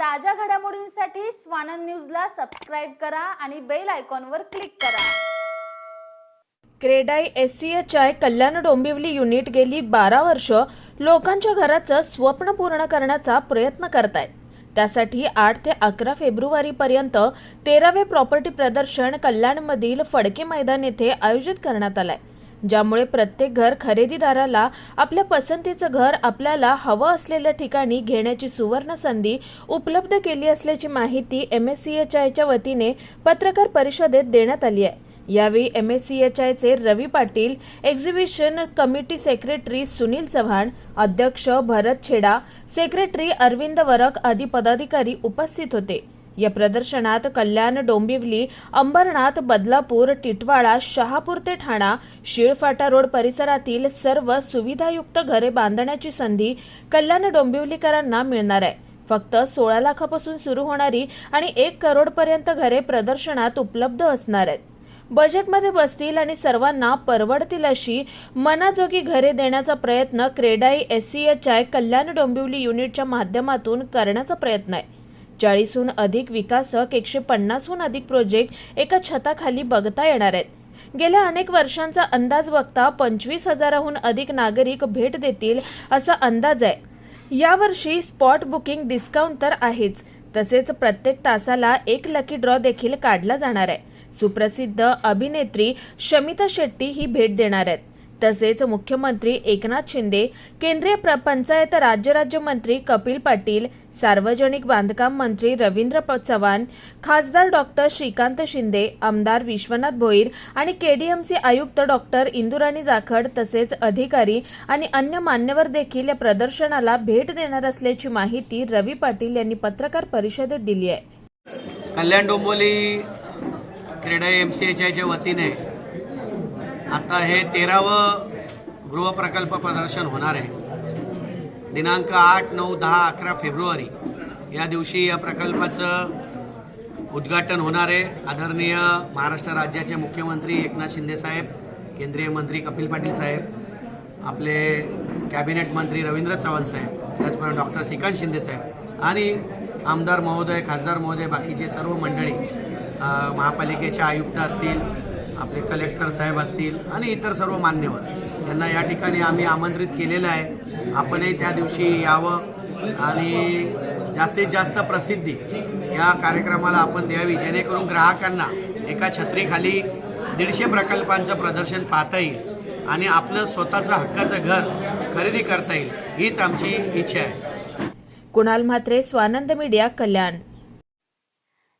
ताज्या घडामोडींसाठी स्वानंद न्यूजला सबस्क्राईब करा आणि बेल आयकॉनवर क्लिक करा. CREDAI S C H I Kalyan Dombivli unit गेली बारा वर्ष लोकांच्या घराचं स्वप्न पूर्ण करण्याचा प्रयत्न करत आहेत त्यासाठी आठ ते अकरा फेब्रुवारीपर्यंत तेरावे प्रॉपर्टी प्रदर्शन कल्याणमधील फडके मैदान येथे आयोजित करण्यात आलं आहे ज्यामुळे प्रत्येक घर खरेदीदाराला आपल्या पसंतीचं घर आपल्याला हवं असलेल्या ठिकाणी घेण्याची सुवर्ण संधी उपलब्ध केली असल्याची माहिती एम एस सी एच आयच्या वतीने पत्रकार परिषदेत देण्यात आली आहे. यावेळी एम एस सी एच आयचे Ravi Patil exhibition committee secretary Sunil Chavan अध्यक्ष भरत छेडा सेक्रेटरी अरविंद वरक आदी पदाधिकारी उपस्थित होते. या प्रदर्शनात कल्याण डोंबिवली अंबरनाथ बदलापूर टिटवाळा शहापूर ते ठाणा शिळफाटा रोड परिसरातील सर्व सुविधायुक्त घरे बांधण्याची संधी कल्याण डोंबिवलीकरांना मिळणार आहे. फक्त सोळा लाखापासून सुरू होणारी आणि एक करोडपर्यंत घरे प्रदर्शनात उपलब्ध असणार आहेत. बजेटमध्ये बसतील आणि सर्वांना परवडतील अशी मनाजोगी घरे देण्याचा प्रयत्न CREDAI S C H I Kalyan Dombivli युनिटच्या माध्यमातून करण्याचा प्रयत्न आहे. चाळीसहून अधिक विकासक एकशे पन्नासहून अधिक प्रोजेक्ट एका छताखाली बघता येणार आहेत. गेल्या अनेक वर्षांचा अंदाज बघता पंचवीस हजाराहून अधिक नागरिक भेट देतील असा अंदाज आहे. यावर्षी स्पॉट बुकिंग डिस्काउंट तर आहेच तसेच प्रत्येक तासाला एक लकी ड्रॉ देखील काढला जाणार आहे. सुप्रसिद्ध अभिनेत्री शमिता शेट्टी ही भेट देणार आहेत. तसेच मुख्यमंत्री एकनाथ शिंदे केंद्रीय पंचायत राज्य राज्यमंत्री कपिल पाटील सार्वजनिक बांधकाम मंत्री रवींद्र चव्हाण खासदार डॉक्टर श्रीकांत शिंदे आमदार विश्वनाथ भोईर आणि केडीएमसी आयुक्त डॉक्टर इंदुराणी जाखड तसेच अधिकारी आणि अन्य मान्यवर देखील या प्रदर्शनाला भेट देणार असल्याची माहिती रवी पाटील यांनी पत्रकार परिषदेत दिली आहे. कल्याण डोंबोली क्रीडा एम सी एच आयच्या वतीने आता हे तेरावं गृहप्रकल्प प्रदर्शन होणार आहे. दिनांक आठ नऊ दहा अकरा फेब्रुवारी या दिवशी या प्रकल्पाचं उद्घाटन होणार आहे. आदरणीय महाराष्ट्र राज्याचे मुख्यमंत्री एकनाथ शिंदे साहेब केंद्रीय मंत्री कपिल पाटील साहेब आपले कॅबिनेट मंत्री रवींद्र चव्हाण साहेब त्याचप्रमाणे डॉक्टर श्रीकांत शिंदे साहेब आणि आमदार महोदय खासदार महोदय बाकीचे सर्व मंडळी महापालिकेचे आयुक्त असतील आपले कलेक्टर साहेब असतील आणि इतर सर्व मान्यवर यांना या ठिकाणी आम्ही आमंत्रित केलेलं आहे. आपणही त्या दिवशी यावं आणि जास्तीत जास्त प्रसिद्धी या कार्यक्रमाला आपण द्यावी जेणेकरून ग्राहकांना एका छत्रीखाली दीडशे प्रकल्पांचं प्रदर्शन पाहता येईल आणि आपलं स्वतःचं हक्काचं घर खरेदी करता येईल हीच आमची इच्छा आहे. कुणाल म्हात्रे स्वानंद मीडिया कल्याण.